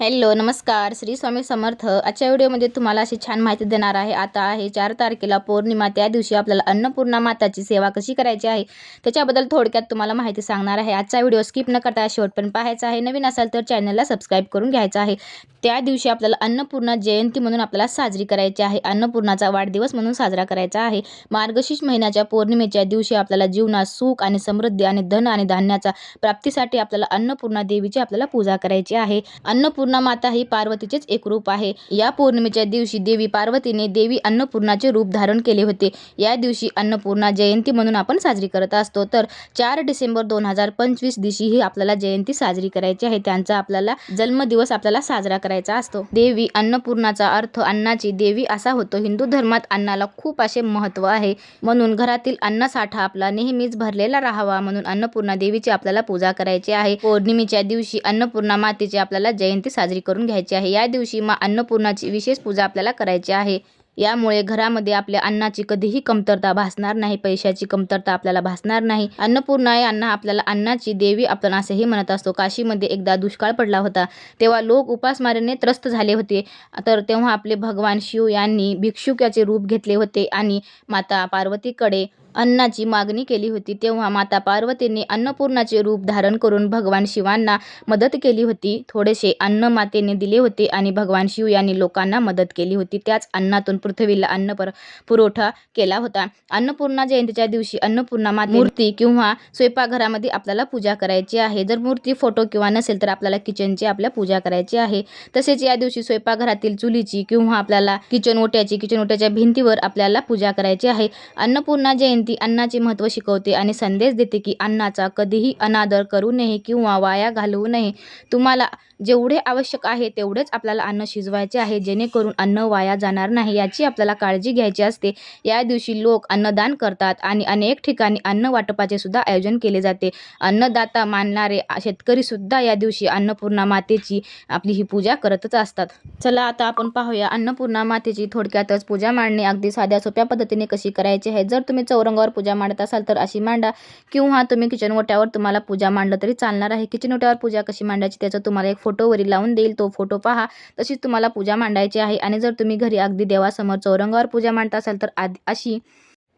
Hello नमस्कार. श्री स्वामी समर्थ. आजच्या व्हिडिओमध्ये तुम्हाला अशी छान माहिती देणार आहे. आता आहे चार तारखेला पौर्णिमा. त्या दिवशी आपल्याला अन्नपूर्णा माताची सेवा कशी करायची आहे त्याच्याबद्दल थोडक्यात तुम्हाला माहिती सांगणार आहे. आजचा व्हिडिओ स्किप न करता शेवटपर्यंत पाहायचा आहे. नवीन असाल तर चॅनलला सबस्क्राईब करून घ्यायचा आहे. त्या दिवशी आपल्याला अन्नपूर्णा जयंती म्हणून आपल्याला साजरी करायची आहे. अन्नपूर्णाचा वाढदिवस म्हणून साजरा करायचा आहे. मार्गशीर्ष महिन्याच्या पौर्णिमेच्या दिवशी आपल्याला जीवनात सुख आणि समृद्धी आणि धन आणि धान्याचा प्राप्तीसाठी आपल्याला अन्नपूर्णा देवीची आपल्याला पूजा करायची आहे. अन्नपूर्णा माता ही पार्वतीचेच एक रूप आहे. या पौर्णिमेच्या दिवशी देवी पार्वतीने देवी अन्नपूर्णाचे रूप धारण केले होते. या दिवशी अन्नपूर्णा जयंती म्हणून आपण साजरी करत असतो. तर चार डिसेंबर दोन हजार पंचवीस दिवशी ही आपल्याला जयंती साजरी करायची आहे. त्यांचा आपल्याला जन्मदिवस आपल्याला साजरा करायचा असतो. देवी अन्नपूर्णाचा अर्थ अन्नाची देवी असा होतो. हिंदू धर्मात अन्नाला खूप असे महत्त्व आहे. म्हणून घरातील अन्नसाठा आपला नेहमीच भरलेला राहावा म्हणून अन्नपूर्णा देवीची आपल्याला पूजा करायची आहे. पौर्णिमेच्या दिवशी अन्नपूर्णा मातेची आपल्याला जयंती साजरी करून घ्यायची आहे. या दिवशी मा अन्नपूर्णाची विशेष पूजा आपल्याला करायची आहे. यामुळे घरामध्ये आपल्या अन्नाची कधीही कमतरता भासणार नाही पैशाची कमतरता आपल्याला भासणार नाही. अन्नपूर्णा हे अन्न आपल्याला अन्नाची देवी आपण असेही म्हणत असतो. काशीमध्ये एकदा दुष्काळ पडला होता. तेव्हा लोक उपासमारीने त्रस्त झाले होते. तर तेव्हा आपले भगवान शिव यांनी भिक्षुक्याचे रूप घेतले होते आणि माता पार्वतीकडे अन्नाची मागणी केली होती. तेव्हा माता पार्वतीने अन्नपूर्णाचे रूप धारण करून भगवान शिवांना मदत केली होती. थोडेसे अन्न मातेने दिले होते आणि भगवान शिव यांनी लोकांना मदत केली होती. त्याच अन्नातून पृथ्वीला अन्न पर पुरवठा केला होता. अन्नपूर्णा जयंतीच्या दिवशी अन्नपूर्णा माते मूर्ती किंवा स्वयंपाकघरामध्ये आपल्याला पूजा करायची आहे. जर मूर्ती फोटो किंवा नसेल तर आपल्याला किचनची आपल्या पूजा करायची आहे. तसेच या दिवशी स्वयंपाकघरातील चुलीची किंवा आपल्याला किचन ओट्याची किचन ओट्याच्या भिंतीवर आपल्याला पूजा करायची आहे. अन्नपूर्णा जयंती अन्नाचे महत्त्व शिकवते आणि संदेश देते की अन्नाचा कधीही अनादर करू नये किंवा वाया घालवू नये. तुम्हाला जेवढे आवश्यक आहे तेवढेच आपल्याला अन्न शिजवायचे आहे. जेणेकरून अन्न वाया जाणार नाही याची आपल्याला काळजी घ्यायची असते. या दिवशी लोक अन्नदान करतात आणि अनेक ठिकाणी अन्न वाटपाचे सुद्धा आयोजन केले जाते. अन्नदाता मानणारे शेतकरी सुद्धा या दिवशी अन्नपूर्णा मातेची आपली ही पूजा करतच असतात. चला आता आपण पाहूया अन्नपूर्णा मातेची थोडक्यातच पूजा मांडणे. अगदी साध्या सोप्या पद्धतीने कशी करायची आहे? जर तुम्ही चौरंगावर पूजा मांडत असाल तर अशी मांडा. किंवा तुम्ही किचन ओट्यावर तुम्हाला पूजा मांडलं तरी चालणार आहे. किचन ओट्यावर पूजा कशी मांडायची? त्याचं तुम्हाला एक फोटोवरी लावून देईल तो फोटो पहा. तशीच तुम्हाला पूजा मांडायची आहे आणि जर तुम्ही घरी अगदी देवासमोर चौरंगावर पूजा मांडत असाल तर आधी अशी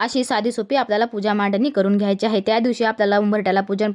अशी साधी सोपी आपल्याला पूजा मांडणी करून घ्यायची आहे. त्या दिवशी आपल्याला उंबरट्याला पूजन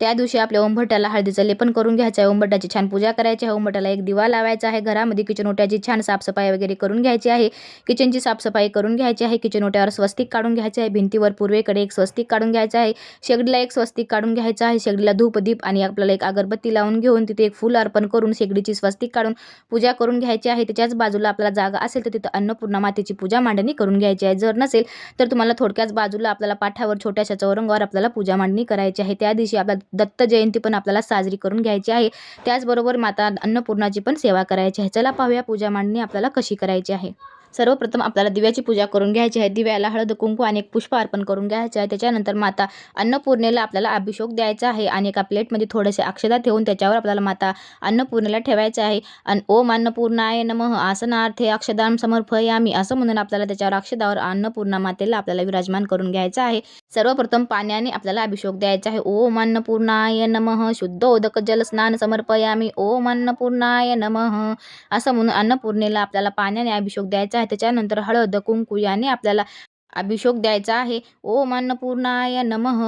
त्या दिवशी आपल्या उंबरट्याला हळदीचं लेपन करून घ्यायचं आहे. उंबरट्याची छान पूजा करायची आहे. उंबरट्याला एक दिवा लावायचा आहे. घरामध्ये किचन ओट्याची छान साफसफाई वगैरे करून घ्यायची आहे. किचनची साफसफाई करून घ्यायची आहे. किचन ओट्यावर स्वस्तिक काढून घ्यायचे आहे. भिंतीवर पूर्वेकडे एक स्वस्तिक काढून घ्यायचं आहे. शेगडीला एक स्वस्तिक काढून घ्यायचं आहे. शेगडीला धूप दीप आणि आपल्याला एक अगरबत्ती लावून घेऊन तिथे एक फुल अर्पण करून शेगडीची स्वस्तिक काढून पूजा करून घ्यायची आहे. त्याच्याच बाजूला आपल्याला जागा असेल तर तिथं अन्नपूर्णा मातेची पूजा मांडणी करून घ्यायची आहे. जर नसेल तर तुम्हाला थोडक्याच बाजूला आपल्याला पाठावर छोट्याशा चौरंगावर आपल्याला पूजा मांडणी करायची आहे. त्या दिवशी आपल्या दत्त जयंती पण आपल्याला साजरी करून घ्यायची आहे. त्याचबरोबर माता अन्नपूर्णाची पण सेवा करायची आहे. चला पाहूया पूजा मांडणी आपल्याला कशी करायची आहे. सर्वप्रथम आपल्याला दिव्याची पूजा करून घ्यायची आहे. दिव्याला हळद कुंकू आणि एक पुष्प अर्पण करून घ्यायचे आहे. त्याच्यानंतर माता अन्नपूर्णेला आपल्याला अभिषेक द्यायचा आहे आणि एका प्लेटमध्ये थोडेसे अक्षदा ठेवून त्याच्यावर आपल्याला माता अन्नपूर्णेला ठेवायचे आहे. आणि ओम अन्नपूर्णाय नमः. आसनार्थे अक्षदाम समर्पयामी. असं म्हणून आपल्याला त्याच्यावर अक्षदावर अन्नपूर्णा मातेला आपल्याला विराजमान करून घ्यायचं आहे. सर्वप्रथम पाण्याने आपल्याला अभिषेक द्यायचा आहे. ओम अन्नपूर्णाय नमः. शुद्ध उदक जल स्नान समर्पयामी. ओम अन्नपूर्णाय नमः. असं म्हणून अन्नपूर्णेला आपल्याला पाण्याने अभिषेक द्यायचा आहे. त्याच्यानंतर हळद कुंकू याने आपल्याला अभिषेक द्यायचा आहे. ओम अन्नपूर्णाय नमः.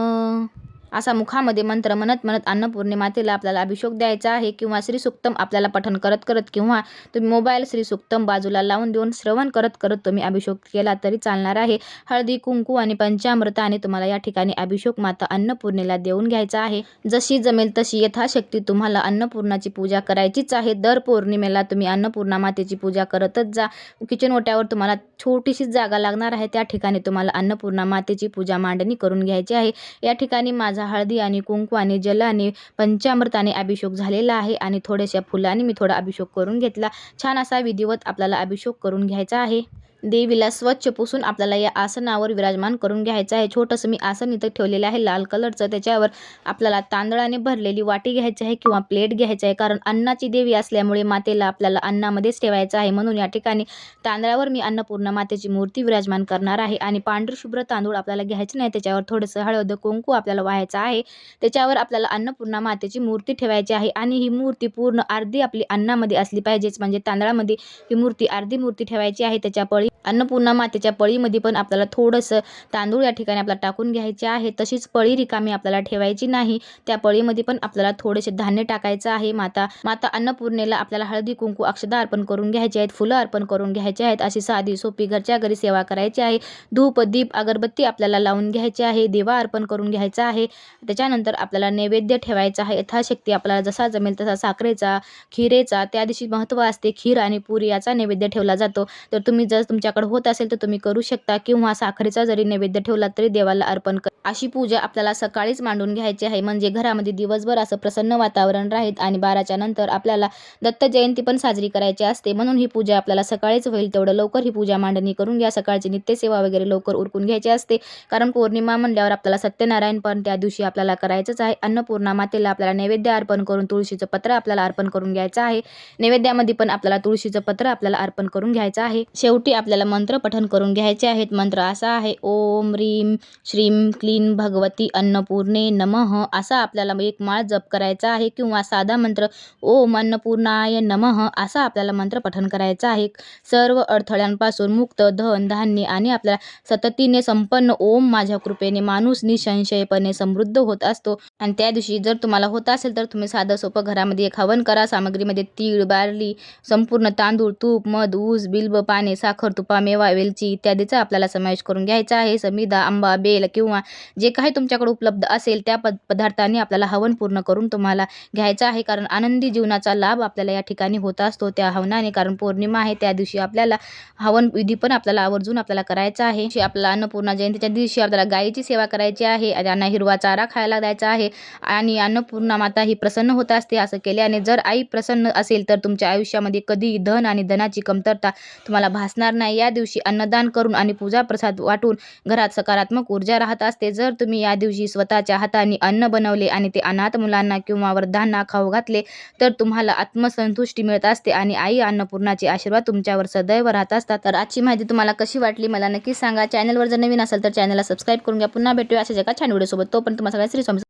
असा मुखामध्ये मंत्र म्हणत म्हणत अन्नपूर्णिमातेला आपल्याला अभिषेक द्यायचा आहे किंवा श्रीसुक्तम आपल्याला पठण करत करत किंवा तुम्ही मोबाईल श्रीसुक्तम बाजूला लावून देऊन श्रवण करत करत तुम्ही अभिषेक केला तरी चालणार आहे. हळदी कुंकू आणि पंचामृताने तुम्हाला या ठिकाणी अभिषेक माता अन्नपूर्णेला देऊन घ्यायचा आहे. जशी जमेल तशी यथाशक्ती तुम्हाला अन्नपूर्णाची पूजा करायचीच आहे. दर पौर्णिमेला तुम्ही अन्नपूर्णा मातेची पूजा करतच जा. किचन ओट्यावर तुम्हाला छोटीशी जागा लागणार आहे. त्या ठिकाणी तुम्हाला अन्नपूर्णा मातेची पूजा मांडणी करून घ्यायची आहे. या ठिकाणी माझा हळदी आणि कुंकू आणि जलाने पंचामृताने अभिषेक झालेला आहे आणि थोड्याशा फुलांनी मी थोडा अभिषेक करून घेतला. छान असा विधिवत आपल्याला अभिषेक करून घ्यायचा आहे. देवीला स्वच्छ पुसून आपल्याला या आसनावर विराजमान करून घ्यायचं आहे. छोटंसं मी आसन इथं ठेवलेलं आहे लाल कलरचं. त्याच्यावर आपल्याला तांदळाने भरलेली वाटी घ्यायची आहे किंवा प्लेट घ्यायची आहे. कारण अन्नाची देवी असल्यामुळे मातेला आपल्याला अन्नामध्येच ठेवायचं आहे. म्हणून या ठिकाणी तांदळावर मी अन्नपूर्णा मातेची मूर्ती विराजमान करणार आहे. आणि पांढरशुभ्र तांदूळ आपल्याला घ्यायचे नाही. त्याच्यावर थोडंसं हळद कुंकू आपल्याला व्हायचं आहे. त्याच्यावर आपल्याला अन्नपूर्णा मातेची मूर्ती ठेवायची आहे. आणि ही मूर्ती पूर्ण अर्धी आपली अन्नामध्ये असली पाहिजेच. म्हणजे तांदळामध्ये ही मूर्ती अर्धी मूर्ती ठेवायची आहे. त्याच्या पळी अन्नपूर्णा मातेच्या पळीमध्ये पण आपल्याला थोडंसं तांदूळ या ठिकाणी आपल्याला टाकून घ्यायचे आहे. तशीच पळी रिकामी आपल्याला ठेवायची नाही. त्या पळीमध्ये पण आपल्याला थोडेसे धान्य टाकायचं आहे. माता माता अन्नपूर्णेला आपल्याला हळदी कुंकू अक्षदा अर्पण करून घ्यायचे आहेत. फुलं अर्पण करून घ्यायचे आहेत. अशी साधी सोपी घरच्या घरी सेवा करायची आहे. धूप दीप अगरबत्ती आपल्याला लावून घ्यायची आहे. देवा अर्पण करून घ्यायचा आहे. त्याच्यानंतर आपल्याला नैवेद्य ठेवायचा आहे. यथाशक्ती आपल्याला जसा जमेल तसा साखरेचा खिरेचा त्या दिवशी महत्त्व असते खीर आणि पुरी याचा नैवेद्य ठेवला जातो. तर तुम्ही जर तुमच्या तुमच्याकडे होत असेल तर तुम्ही करू शकता. किंवा साखरेचा जरी नैवेद्य ठेवला तरी देवाला अर्पण कर. अशी पूजा आपल्याला सकाळीच मांडून घ्यायची आहे. म्हणजे घरामध्ये दिवसभर असं प्रसन्न वातावरण राहील आणि बाराच्या नंतर आपल्याला दत्त जयंती पण साजरी करायची असते. म्हणून ही पूजा आपल्याला सकाळीच होईल. तेवढं लवकर ही पूजा मांडणी करून घ्या. सकाळची नित्यसेवा वगैरे लवकर उरकून घ्यायची असते. कारण पौर्णिमा म्हणल्यावर आपल्याला सत्यनारायण पण त्या दिवशी आपल्याला करायचंच आहे. अन्नपूर्णा मातेला आपल्याला नैवेद्य अर्पण करून तुळशीचं पत्र आपल्याला अर्पण करून घ्यायचं आहे. नैवेद्यामध्ये पण आपल्याला तुळशीचं पत्र आपल्याला अर्पण करून घ्यायचं आहे. शेवटी आपल्याला मंत्र पठन करून घ्यायचे आहेत. मंत्र असा आहे ओम रीम श्रीम क्लीन भगवती अन्नपूर्णे नमः. असा आपल्याला एक माळ जप करायचा आहे किंवा साधा मंत्र ओम अन्नपूर्णाय नमः. असा आपल्याला मंत्र पठन करायचा आहे. सर्व अडथळ्यांपासून मुक्त धन धान्य आणि आपल्याला सततीने संपन्न ओम माझ्या कृपेने माणूस निसंशयपणे समृद्ध होत असतो. आणि त्या दिवशी जर तुम्हाला होत असेल तर तुम्ही साधं सोपं घरामध्ये एक हवन करा. सामग्रीमध्ये तीळ बार्ली संपूर्ण तांदूळ तूप मध ऊस बिल्ब पाने साखर तूप मेवा वेलची इत्यादीचा आपल्याला समावेश करून घ्यायचा आहे. समिधा आंबा बेल किंवा जे काही तुमच्याकडे उपलब्ध असेल त्या पद पदार्थांनी आपल्याला हवन पूर्ण करून तुम्हाला घ्यायचा आहे. कारण आनंदी जीवनाचा लाभ आपल्याला या ठिकाणी होत असतो त्या हवनाने. कारण पौर्णिमा आहे त्या दिवशी आपल्याला हवन विधी पण आपल्याला आवर्जून आपल्याला करायचा आहे. आपल्याला अन्नपूर्णा जयंतीच्या दिवशी आपल्याला गायीची सेवा करायची आहे. त्यांना हिरवा चारा खायला द्यायचा आहे. आणि अन्नपूर्णा माता ही प्रसन्न होत असते असं केल्याने जर आई प्रसन्न असेल तर तुमच्या आयुष्यामध्ये कधी धन आणि धनाची कमतरता तुम्हाला भासणार नाही. या दिवशी अन्नदान करून आणि पूजा प्रसाद वाटून घरात सकारात्मक ऊर्जा राहत असते. जर तुम्ही या दिवशी स्वतःच्या हाताने अन्न बनवले आणि ते अनाथ मुलांना किंवा वृद्धांना खाऊ घातले तर तुम्हाला आत्मसंतुष्टी मिळत असते आणि आई अन्नपूर्णाचे आशीर्वाद तुमच्यावर सदैव राहत असतात. तर आजची माहिती तुम्हाला कशी वाटली मला नक्कीच सांगा. चॅनलवर जर नवीन असेल तर चॅनलला सबस्क्राईब करून घ्या. पुन्हा भेटूया अशा एका छान व्हिडिओसोबत. तो पण तुम्हाला सगळ्या श्री स्वामी